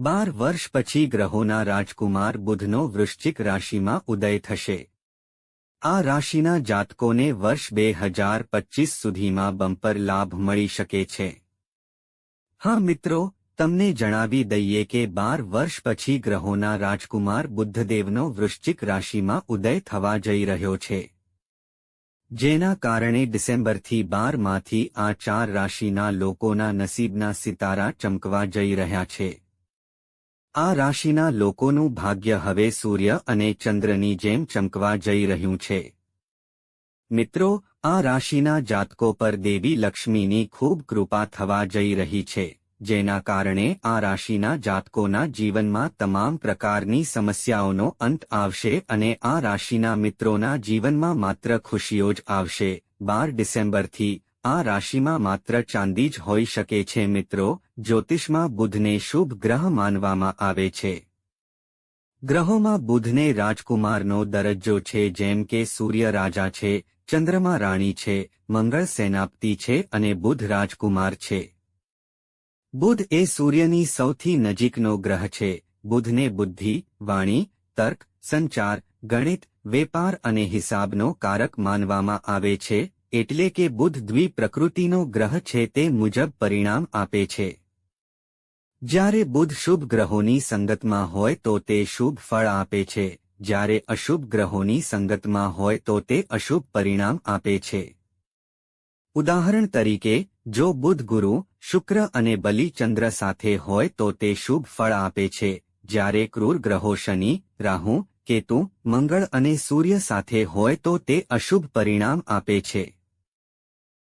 બાર વર્ષ પછી ગ્રહોના રાજકુમાર બુધનો વૃશ્ચિક રાશિમાં ઉદય થશે. આ રાશિના જાતકોને વર્ષ બે હજાર પચીસ સુધીમાં બમ્પર લાભ મળી શકે છે. હા મિત્રો, તમને જણાવી દઈએ કે બાર વર્ષ પછી ગ્રહોના રાજકુમાર બુદ્ધદેવનો વૃશ્ચિક રાશિમાં ઉદય થવા જઈ રહ્યો છે. જેના કારણે ડિસેમ્બરથી બારમાંથી આ ચાર રાશિના લોકોના નસીબના સિતારા ચમકવા જઈ રહ્યા છે. આ રાશિના લોકોનું ભાગ્ય હવે સૂર્ય અને ચંદ્રની જેમ ચમકવા જઈ રહ્યું છે. મિત્રો, આ રાશિના જાતકો પર દેવી લક્ષ્મીની ખૂબ કૃપા થવા જઈ રહી છે, જેના કારણે આ રાશિના જાતકોના જીવનમાં તમામ પ્રકારની સમસ્યાઓનો અંત આવશે અને આ રાશિના મિત્રોના જીવનમાં માત્ર ખુશીઓ જ આવશે. બાર ડિસેમ્બરથી આ રાશિમાં માત્ર ચાંદી જ હોઈ શકે છે મિત્રો. જ્યોતિષમાં બુધને શુભ ગ્રહ માનવામાં આવે છે. ગ્રહોમાં બુધને રાજકુમારનો દરજ્જો છે, જેમ કે સૂર્ય રાજા છે, ચંદ્રમા રાણી છે, મંગળ સેનાપતિ છે અને બુધ રાજકુમાર છે. બુધ એ સૂર્યની સૌથી નજીકનો ગ્રહ છે. બુધને બુદ્ધિ, વાણી, તર્ક, સંચાર, ગણિત, વેપાર અને હિસાબનો કારક માનવામાં આવે છે. એટલે કે બુધ દ્વિ પ્રકૃતિનો ગ્રહ છે તે મુજબ પરિણામ આપે છે. જ્યારે બુધ શુભ ગ્રહોની સંગતમાં હોય તો તે શુભ ફળ આપે છે. જ્યારે અશુભ ગ્રહોની સંગતમાં હોય તો તે અશુભ પરિણામ આપે છે. ઉદાહરણ તરીકે, જો બુધ ગુરુ, શુક્ર અને બલિ ચંદ્ર સાથે હોય તો તે શુભ ફળ આપે છે. જ્યારે ક્રૂર ગ્રહો શનિ, રાહુ, કેતુ, મંગળ અને સૂર્ય સાથે હોય તો તે અશુભ પરિણામ આપે છે.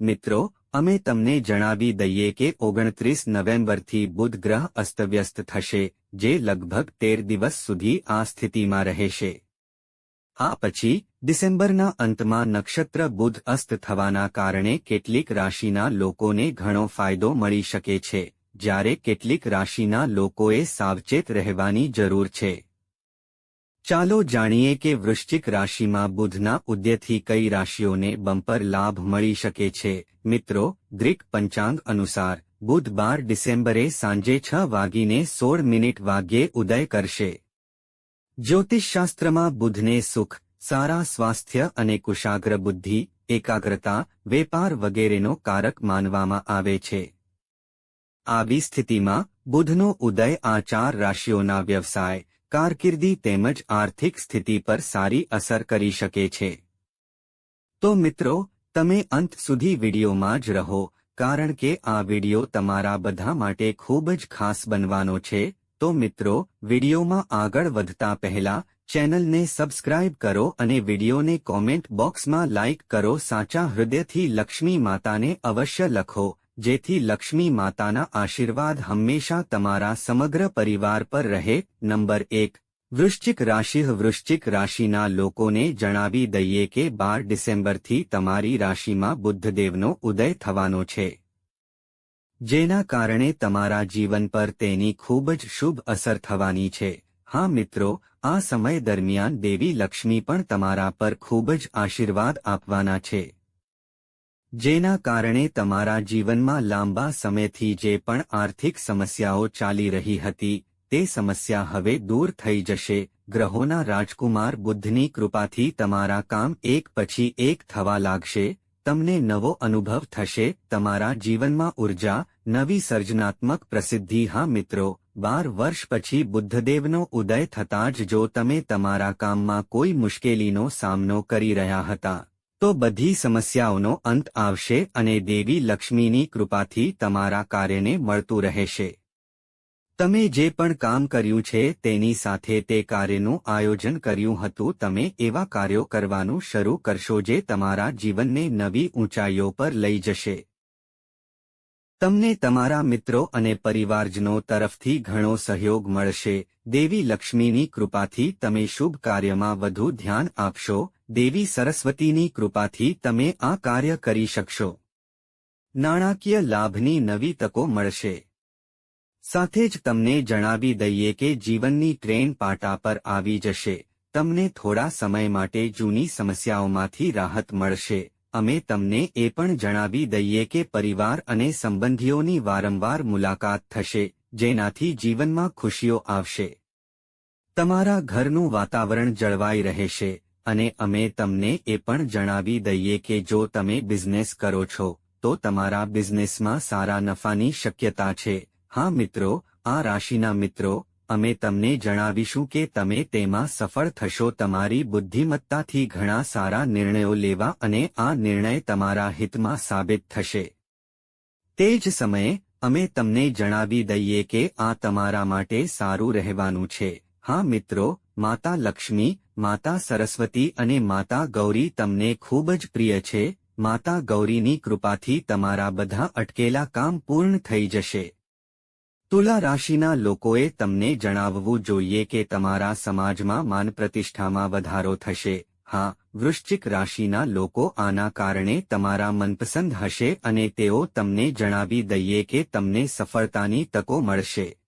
મિત્રો, અમે તમને જણાવી દઈએ કે ઓગણત્રીસ નવેમ્બરથી બુધ ગ્રહ અસ્તવ્યસ્ત થશે, જે લગભગ તેર દિવસ સુધી આ સ્થિતિમાં રહેશે. આ પછી, ડિસેમ્બરના અંતમાં નક્ષત્ર બુધ અસ્ત થવાના કારણે કેટલીક રાશિના લોકોને ઘણો ફાયદો મળી શકે છે, જ્યારે કેટલીક રાશિના લોકોએ સાવચેત રહેવાની જરૂર છે. ચાલો જાણીએ કે વૃશ્ચિક રાશિમાં બુધના ઉદ્યથી કઈ રાશિઓને બમ્પર લાભ મળી શકે છે. મિત્રો, ગ્રીક પંચાંગ અનુસાર, બુધ બાર ડિસેમ્બરે સાંજે છ વાગીને સોળ મિનિટ વાગ્યે ઉદય કરશે. જ્યોતિષશાસ્ત્રમાં બુધને સુખ, સારા સ્વાસ્થ્ય અને કુશાગ્ર બુદ્ધિ, એકાગ્રતા, વેપાર વગેરેનો કારક માનવામાં આવે છે. આવી સ્થિતિમાં બુધનો ઉદય આ ચાર રાશિઓના વ્યવસાય કારકિર્દી તેમજ આર્થિક સ્થિતિ પર સારી અસર કરી શકે છે. તો મિત્રો, તમે અંત સુધી વિડીયોમાં જ રહો, કારણ કે આ વીડિયો તમારા બધા માટે ખૂબ જ ખાસ બનવાનો છે. તો મિત્રો, વિડીયોમાં આગળ વધતા પહેલા, ચેનલને સબસ્ક્રાઇબ કરો અને વિડીયોને કોમેન્ટ બોક્સમાં લાઇક કરો. સાચા હૃદયથી લક્ષ્મી માતાને અવશ્ય લખો. જેથી લક્ષ્મી માતાના આશીર્વાદ હંમેશા તમારા સમગ્ર પરિવાર પર રહે. નંબર એક, વૃશ્ચિક રાશિ વૃશ્ચિક રાશિના લોકોને જણાવી દઈએ કે બાર ડિસેમ્બરથી તમારી રાશિમાં બુદ્ધદેવનો ઉદય થવાનો છે. જેના કારણે તમારા જીવન પર તેની ખૂબ જ શુભ અસર થવાની છે. હા મિત્રો, આ સમય દરમિયાન દેવી લક્ષ્મી પણ તમારા પર ખૂબ જ આશીર્વાદ આપવાના છે. જેના કારણે તમારા જીવનમાં લાંબા સમયથી જે પણ આર્થિક સમસ્યાઓ ચાલી રહી હતી, તે સમસ્યા હવે દૂર થઈ જશે. ગ્રહોના રાજકુમાર બુદ્ધની કૃપાથી તમારા કામ એક પછી એક થવા લાગશે. તમને નવો અનુભવ થશે. તમારા જીવનમાં ઊર્જા, નવી સર્જનાત્મક પ્રસિદ્ધિ. હા મિત્રો, બાર વર્ષ પછી બુદ્ધદેવનો ઉદય થતાં જ જો તમે તમારા કામમાં કોઈ મુશ્કેલીનો સામનો કરી રહ્યા હતા તો બધી સમસ્યાઓનો અંત આવશે અને દેવી લક્ષ્મીની કૃપાથી તમારા કાર્યને મળતું રહેશે. તમે જે પણ કામ કર્યું છે તેની સાથે તે કાર્યનું આયોજન કર્યું હતું, તમે એવા કાર્યો કરવાનું શરૂ કરશો જે તમારા જીવનને નવી ઊંચાઈઓ પર લઈ જશે. તમને તમારા મિત્રો અને પરિવારજનો તરફથી ઘણો સહયોગ મળશે. દેવી લક્ષ્મીની કૃપાથી તમે શુભ કાર્યમાં વધુ ધ્યાન આપશો દેવી સરસ્વતીની કૃપાથી તમે આ કાર્ય કરી શકશો. નાણાકીય લાભની નવી તકો મળશે. સાથે જ તમને જણાવી દઈએ કે જીવનની ટ્રેન પાટા પર આવી જશે. તમને થોડા સમય માટે જૂની સમસ્યાઓમાંથી રાહત મળશે. અમે તમને એ પણ જણાવી દઈએ કે પરિવાર અને સંબંધીઓની વારંવાર મુલાકાત થશે, જેનાથી જીવનમાં ખુશીઓ આવશે. તમારા ઘરનું વાતાવરણ જળવાઈ રહેશે. અને અમે તમને એ પણ જણાવી દઈએ કે જો તમે બિઝનેસ કરો છો, તો તમારા બિઝનેસમાં સારા નફાની શક્યતા છે. હા મિત્રો, આ રાશિના મિત્રો, અમે તમને જણાવીશું કે તમે તેમાં સફળ થશો. તમારી બુદ્ધિમત્તાથી ઘણા સારા નિર્ણયો લેવા અને આ નિર્ણય તમારા હિતમાં સાબિત થશે. તે જ સમયે, અમે તમને જણાવી દઈએ કે આ તમારા માટે સારું રહેવાનું છે. હા મિત્રો, માતા લક્ષ્મી માતા સરસ્વતી અને માતા ગૌરી તમને ખૂબ જ પ્રિય છે, માતા ગૌરીની કૃપાથી તમારા બધા અટકેલા કામ પૂર્ણ થઈ જશે. તુલા રાશિના લોકોએ તમને જણાવવું જોઈએ કે તમારા સમાજમાં માન પ્રતિષ્ઠામાં વધારો થશે. હા, વૃશ્ચિક રાશિના લોકો આના કારણે તમારા મનપસંદ હશે અને તેઓ તમને જણાવી દઈએ કે તમને સફળતાની તકો મળશે.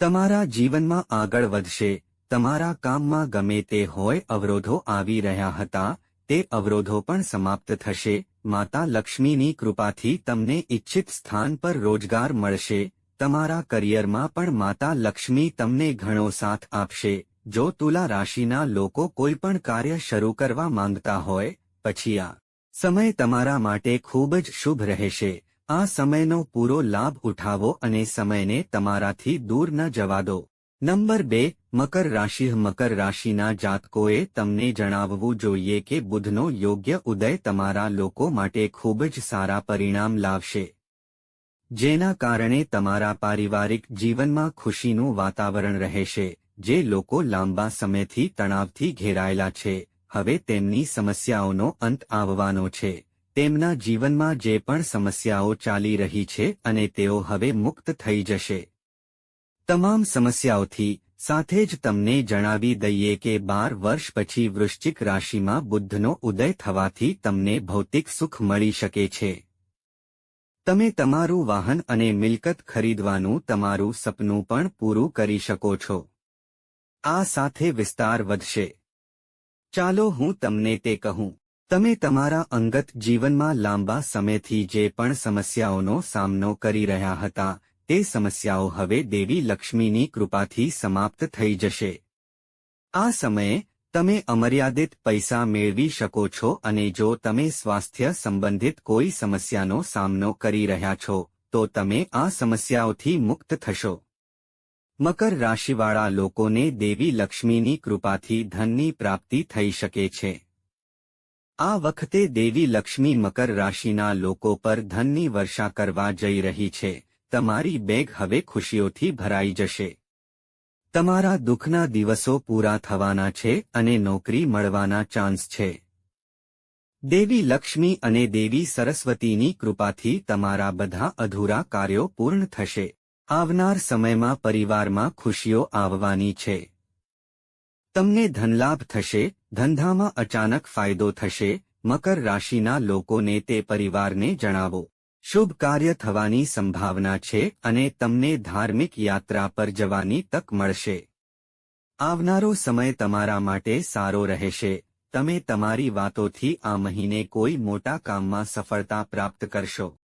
તમારા જીવનમાં આગળ વધશે. તમારા કામમાં ગમે તે હોય અવરોધો આવી રહ્યા હતા, તે અવરોધો પણ સમાપ્ત થશે, માતા લક્ષ્મીની કૃપાથી તમને ઇચ્છિત સ્થાન પર રોજગાર મળશે, તમારા કરિયરમાં પણ માતા લક્ષ્મી તમને ઘણો સાથ આપશે, જો તુલા રાશિના લોકો કોઈ પણ કાર્ય શરૂ કરવા માંગતા હોય, પછી આ સમય તમારા માટે ખૂબ જ શુભ રહેશે, આ સમયનો પૂરો લાભ ઉઠાવો અને સમયને તમારાથી દૂર ન જવા દો. નંબર બે મકર રાશિ મકર રાશિના જાતકોએ તમને જણાવવું જોઈએ કે બુધનો યોગ્ય ઉદય તમારા લોકો માટે ખૂબ જ સારા પરિણામ લાવશે. જેના કારણે તમારા પારિવારિક જીવનમાં ખુશીનું વાતાવરણ રહેશે, જે લોકો લાંબા સમયથી તણાવથી ઘેરાયેલા છે. હવે તેમની સમસ્યાઓનો અંત આવવાનો છે. તેમના જીવનમાં જે પણ સમસ્યાઓ ચાલી રહી છે અને તેઓ હવે મુક્ત થઈ જશે. તમામ સમસ્યાઓથી સાથે જ તમને જણાવી દઈએ કે બાર વર્ષ પછી વૃશ્ચિક રાશિમાં બુદ્ધનો ઉદય થવાથી તમને ભૌતિક સુખ મળી શકે છે. તમે તમારું વાહન અને મિલકત ખરીદવાનું તમારું સપનું પણ પૂરું કરી શકો છો. આ સાથે વિસ્તાર વધશે. ચાલો હું તમને તે કહું. તમે તમારા અંગત જીવનમાં લાંબા સમયથી જે પણ સમસ્યાઓનો સામનો કરી રહ્યા હતા તે સમસ્યાઓ હવે દેવી લક્ષ્મીની કૃપાથી સમાપ્ત થઈ જશે. આ સમયે, તમે અમર્યાદિત પૈસા મેળવી શકો છો અને જો તમે સ્વાસ્થ્ય સંબંધિત કોઈ સમસ્યાનો સામનો કરી રહ્યા છો, તો તમે આ સમસ્યાઓથી મુક્ત થશો. મકર રાશિવાળા લોકોને દેવી લક્ષ્મીની કૃપાથી ધનની પ્રાપ્તિ થઈ શકે છે. આ વખતે દેવી લક્ષ્મી મકર રાશિના લોકો પર ધનની વર્ષા કરવા જઈ રહી છે. તમારી બેગ હવે ખુશીઓથી ભરાઈ જશે. તમારા દુઃખના દિવસો પૂરા થવાના છે અને નોકરી મળવાના ચાન્સ છે. દેવી લક્ષ્મી અને દેવી સરસ્વતીની કૃપાથી તમારા બધા અધૂરા કાર્યો પૂર્ણ થશે. આવનાર સમયમાં પરિવારમાં ખુશીઓ આવવાની છે. તમને ધનલાભ થશે, ધંધામાં અચાનક ફાયદો થશે, મકર રાશિના લોકોને તે પરિવારને જણાવો. શુભ કાર્ય થવાની સંભાવના છે અને તમને ધાર્મિક યાત્રા પર જવાની તક મળશે. આવનારો સમય તમારા માટે સારો રહેશે. તમે તમારી વાતોથી આ મહિને કોઈ મોટા કામમાં સફળતા પ્રાપ્ત કરશો.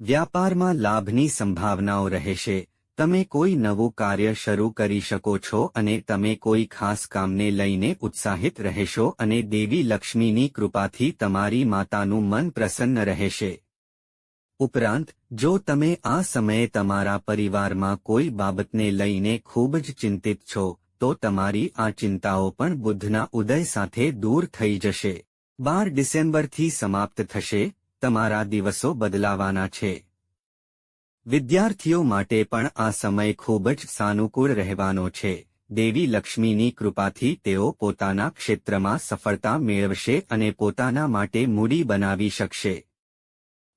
વ્યાપારમાં લાભની સંભાવનાઓ રહેશે. તમે કોઈ નવું કાર્ય શરૂ કરી શકો છો અને તમે કોઈ ખાસ કામને લઈને ઉત્સાહિત રહેશો અને દેવી લક્ષ્મીની કૃપાથી તમારી માતાનું મન પ્રસન્ન રહેશે. ઉપરાંત, જો તમે આ સમયે તમારા પરિવારમાં કોઈ બાબતને લઈને ખૂબ જ ચિંતિત છો, તો તમારી આ ચિંતાઓ પણ બુદ્ધના ઉદય સાથે દૂર થઈ જશે. બાર ડિસેમ્બરથી સમાપ્ત થશે, તમારા દિવસો બદલાવાના છે. વિદ્યાર્થીઓ માટે પણ આ સમય ખૂબ જ સાનુકૂળ રહેવાનો છે. દેવી લક્ષ્મીની કૃપાથી તેઓ પોતાના ક્ષેત્રમાં સફળતા મેળવશે અને પોતાના માટે મૂડી બનાવી શકશે.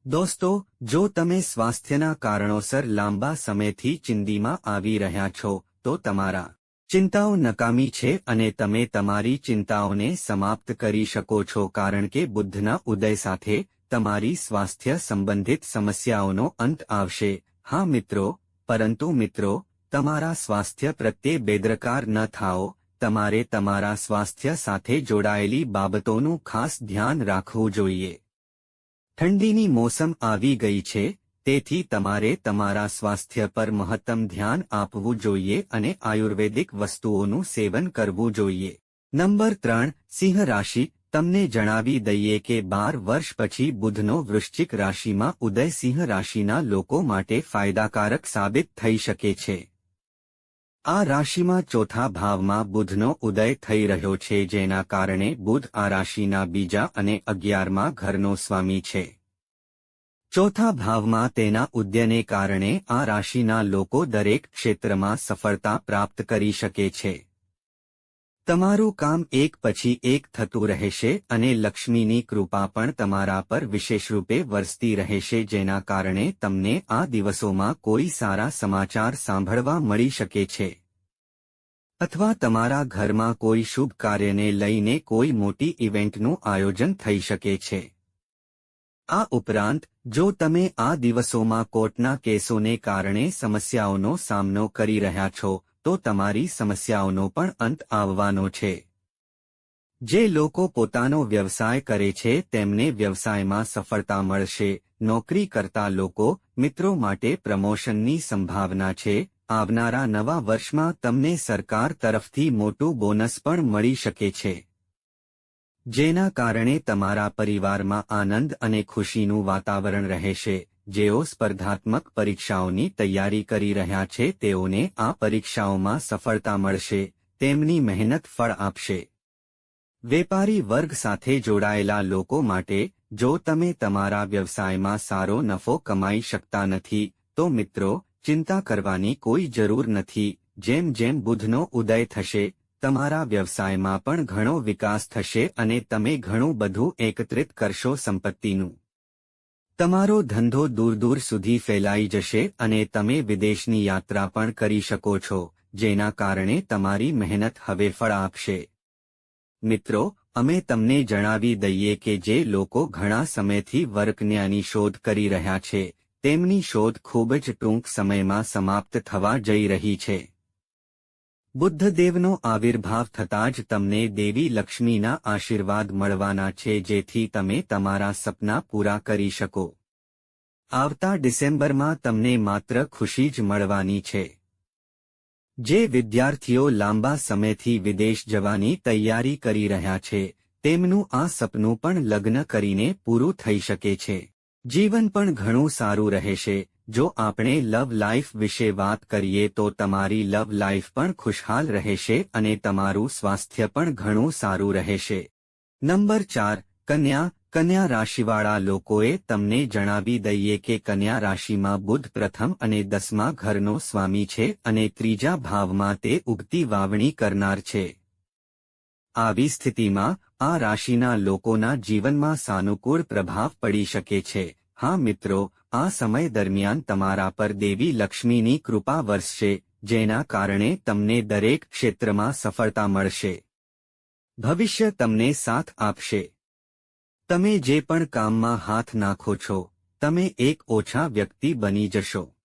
દોસ્તો, જો તમે સ્વાસ્થ્યના કારણોસર લાંબા સમયથી ચિંદીમાં આવી રહ્યા છો, તો તમારા ચિંતાઓ નકામી છે અને તમે તમારી ચિંતાઓને સમાપ્ત કરી શકો છો કારણ કે બુદ્ધના ઉદય સાથે તમારી સ્વાસ્થ્ય સંબંધિત સમસ્યાઓનો અંત આવશે. હા મિત્રો, પરંતુ મિત્રો, તમારા સ્વાસ્થ્ય પ્રત્યે બેદરકાર ન થાઓ. તમારે તમારા સ્વાસ્થ્ય સાથે જોડાયેલી બાબતોનું ખાસ ધ્યાન રાખવું જોઈએ. ઠંડીની મોસમ આવી ગઈ છે, તેથી તમારે તમારા સ્વાસ્થ્ય પર મહત્તમ ધ્યાન આપવું જોઈએ અને આયુર્વેદિક વસ્તુઓનું સેવન કરવું જોઈએ. નંબર ત્રણ, સિંહ રાશિ. તમને જણાવી દઈએ કે બાર વર્ષ પછી બુધનો વૃશ્ચિક રાશિમાં ઉદય સિંહ રાશિના લોકો માટે ફાયદાકારક સાબિત થઈ શકે છે. આ રાશિમાં ચોથા ભાવમાં બુધનો ઉદય થઈ રહ્યો છે, જેના કારણે બુધ આ રાશિના બીજા અને અગિયારમાં ઘરનો સ્વામી છે. ચોથા ભાવમાં તેના ઉદયને કારણે આ રાશિના લોકો દરેક ક્ષેત્રમાં સફળતા પ્રાપ્ત કરી શકે છે. તમારું કામ એક પછી એક થતું રહેશે અને લક્ષ્મીની કૃપા પણ તમારા પર વિશેષરૂપે વરસતી રહેશે જેના કારણે તમને આ દિવસોમાં કોઈ સારા સમાચાર સાંભળવા મળી શકે છે. અથવા તમારા ઘરમાં કોઈ શુભ કાર્યને લઈને કોઈ મોટી ઇવેન્ટનું આયોજન થઈ શકે છે. આ ઉપરાંત, જો તમે આ દિવસોમાં કોર્ટના કેસોને કારણે સમસ્યાઓનો સામનો કરી રહ્યા છો તો તમારી સમસ્યાઓનો પણ અંત આવવાનો છે. જે લોકો પોતાનો વ્યવસાય કરે છે, તેમને વ્યવસાયમાં સફળતા મળશે. નોકરી કરતા લોકો મિત્રો માટે પ્રમોશનની સંભાવના છે. આવનારા નવા વર્ષમાં તમને સરકાર તરફથી મોટું બોનસ પણ મળી શકે છે. જેના કારણે તમારા પરિવારમાં આનંદ અને ખુશીનું વાતાવરણ રહેશે. જેઓ સ્પર્ધાત્મક પરીક્ષાઓની તૈયારી કરી રહ્યા છે તેઓને આ પરીક્ષાઓમાં સફળતા મળશે, તેમની મહેનત ફળ આપશે. વેપારી વર્ગ સાથે જોડાયેલા લોકો માટે, જો તમે તમારા વ્યવસાયમાં સારો નફો કમાઈ શકતા નથી, તો મિત્રો, ચિંતા કરવાની કોઈ જરૂર નથી, જેમ જેમ બુધનો ઉદય થશે, તમારા વ્યવસાયમાં પણ ઘણો વિકાસ થશે અને તમે ઘણું બધું એકત્રિત કરશો સંપત્તિનું. તમારો ધંધો દૂર દૂર સુધી ફેલાઈ જશે અને તમે વિદેશની યાત્રા પણ કરી શકો છો, જેના કારણે તમારી મહેનત હવે ફળ આપશે. મિત્રો, અમે તમને જણાવી દઈએ કે જે લોકો ઘણા સમયથી વર્કન્યાની શોધ કરી રહ્યા છે, તેમની શોધ ખૂબ જ ટૂંક સમયમાં સમાપ્ત થવા જઈ રહી છે. બુદ્ધદેવનો આવિર્ભાવ થતાં જ તમને દેવી લક્ષ્મીના આશીર્વાદ મળવાના છે જેથી તમે તમારા સપના પૂરા કરી શકો. આવતા ડિસેમ્બરમાં તમને માત્ર ખુશી જ મળવાની છે. જે વિદ્યાર્થીઓ લાંબા સમયથી વિદેશ જવાની તૈયારી કરી રહ્યા છે, તેમનું આ સપનું પણ લગ્ન કરીને પૂરું થઈ શકે છે. જીવન પણ ઘણું સારું રહેશે જો આપણે લવ લાઈફ વિશે વાત કરીએ તો તમારી લવ લાઈફ પણ ખુશહાલ રહેશે અને તમારું સ્વાસ્થ્ય પણ ઘણું સારું રહેશે. નંબર ચાર, કન્યા કન્યા રાશિવાળા લોકોએ તમને જણાવી દઈએ કે કન્યા રાશિમાં બુધ પ્રથમ અને દસમા ઘરનો સ્વામી છે અને ત્રીજા ભાવમાં તે ઉગતી વાવણી કરનાર છે. આવી સ્થિતિમાં આ રાશિના લોકોના જીવનમાં સાનુકૂળ પ્રભાવ પડી શકે છે. હા મિત્રો, આ સમય દરમિયાન તમારા પર દેવી લક્ષ્મીની કૃપા વરસશે, જેના કારણે તમને દરેક ક્ષેત્રમાં સફળતા મળશે. ભવિષ્ય તમને સાથ આપશે. તમે જે પણ કામમાં હાથ નાખો છો, તમે એક ઓછા વ્યક્તિ બની જશો.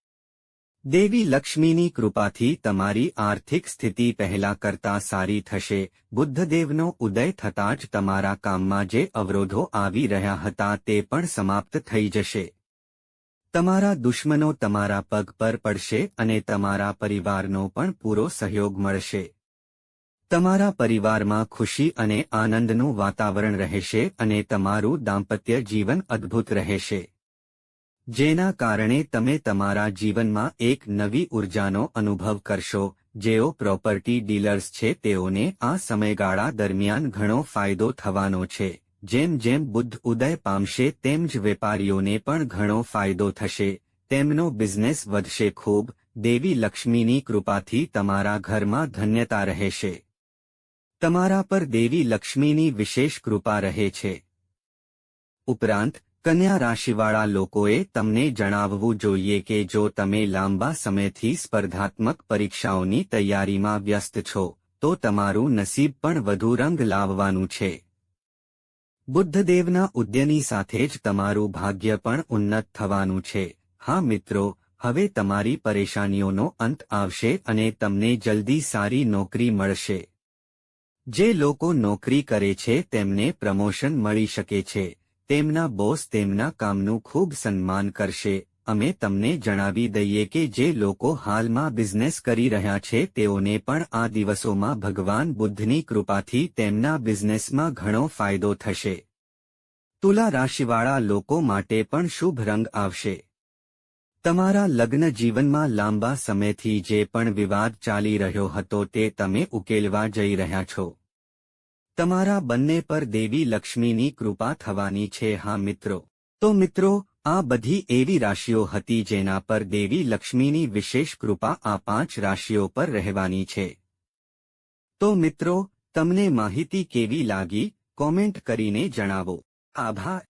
દેવી લક્ષ્મીની કૃપાથી તમારી આર્થિક સ્થિતિ પહેલા કરતા સારી થશે. બુદ્ધદેવનો ઉદય થતાં જ તમારા કામમાં જે અવરોધો આવી રહ્યા હતા તે પણ સમાપ્ત થઈ જશે. તમારા દુશ્મનો તમારા પગ પર પડશે અને તમારા પરિવારનો પણ પૂરો સહયોગ મળશે. તમારા પરિવારમાં ખુશી અને આનંદનું વાતાવરણ રહેશે અને તમારું દાંપત્ય જીવન અદ્ભુત રહેશે. જેના કારણે તમે તમારા જીવનમાં એક નવી ઉર્જાનો અનુભવ કરશો, જેઓ પ્રોપર્ટી ડીલર્સ છે તેઓને આ સમયગાળા દરમિયાન ઘણો ફાયદો થવાનો છે. જેમ જેમ બુદ્ધ ઉદય પામશે તેમ જ વેપારીઓને પણ ઘણો ફાયદો થશે. તેમનો બિઝનેસ વધશે ખૂબ, દેવી લક્ષ્મીની કૃપાથી તમારા ઘરમાં ધન્યતા રહેશે. તમારા પર દેવી લક્ષ્મીની વિશેષ કૃપા રહે છે. ઉપરાંત કન્યા રાશિવાળા લોકોએ તમને જણાવવું જોઈએ કે જો તમે લાંબા સમયથી સ્પર્ધાત્મક પરીક્ષાઓની તૈયારીમાં વ્યસ્ત છો, તો તમારું નસીબ પણ વધુ રંગ લાવવાનું છે. બુદ્ધદેવના ઉદ્યની સાથે જ તમારું ભાગ્ય પણ ઉન્નત થવાનું છે. હા મિત્રો, હવે તમારી પરેશાનીઓનો અંત આવશે અને તમને જલ્દી સારી નોકરી મળશે. જે લોકો નોકરી કરે છે તેમને પ્રમોશન મળી શકે છે. તેમના બોસ તેમના કામનું ખૂબ સન્માન કરશે. અમે તમને જણાવી દઈએ કે જે લોકો હાલમાં બિઝનેસ કરી રહ્યા છે તેઓને પણ આ દિવસોમાં ભગવાન બુદ્ધની કૃપાથી તેમના બિઝનેસમાં ઘણો ફાયદો થશે. તુલા રાશિવાળા લોકો માટે પણ શુભ રંગ આવશે. તમારા લગ્ન જીવનમાં લાંબા સમયથી જે પણ વિવાદ ચાલી રહ્યો હતો તે તમે ઉકેલવા જઈ રહ્યા છો. તમારા બંને પર દેવી લક્ષ્મીની કૃપા થવાની છે, હા મિત્રો. તો મિત્રો, આ બધી એવી રાશિઓ હતી જેના પર દેવી લક્ષ્મીની વિશેષ કૃપા આ પાંચ રાશિઓ પર રહેવાની છે. તો મિત્રો, તમને માહિતી કેવી લાગી? કોમેન્ટ કરીને જણાવો. આભાર.